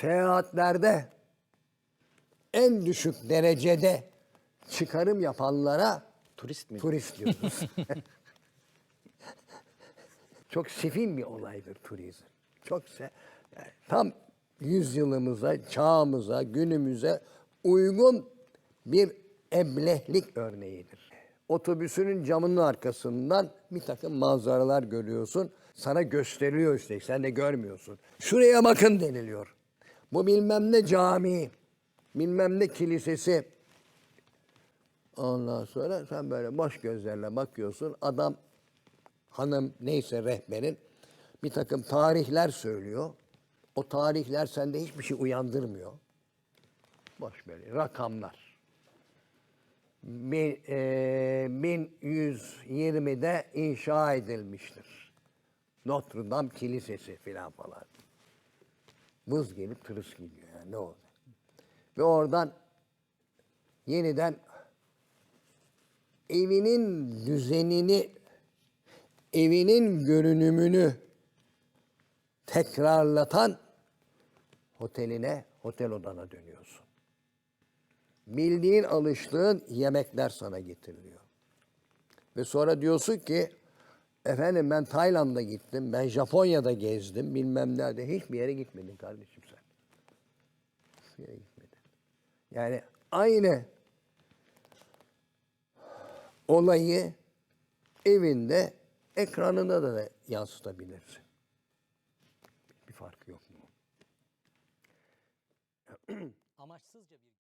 seyahatlerde en düşük derecede çıkarım yapanlara Turist mi? turist diyoruz. Çok sefil bir olaydır turizm. Çok se yani tam yüzyılımıza, çağımıza, günümüze uygun bir eblehlik örneğidir. Otobüsünün camının arkasından bir takım manzaralar görüyorsun. Sana gösteriliyor üstelik, sen de görmüyorsun. Şuraya bakın deniliyor. Bu bilmem ne camii, bilmem ne kilisesi. Ondan sonra sen böyle boş gözlerle bakıyorsun. Adam, hanım neyse rehberin bir takım tarihler söylüyor. O tarihler sende hiçbir şey uyandırmıyor. Boş böyle rakamlar. Bin, e, 1120'de inşa edilmiştir. Notre Dame Kilisesi filan falan. Vız gelip tırıs gidiyor yani ne oldu? Ve oradan yeniden evinin düzenini, evinin görünümünü tekrarlatan oteline, otel odana dönüyorsun. Bildiğin, alıştığın yemekler sana getiriliyor. Ve sonra diyorsun ki, efendim ben Tayland'a gittim, ben Japonya'da gezdim, bilmem nerede. Hiçbir yere gitmedin kardeşim sen. Hiçbir yere gitmedin. Yani aynı olayı evinde ekranında da yansıtabilirsin. Bir farkı yok mu? Amaçsızca bir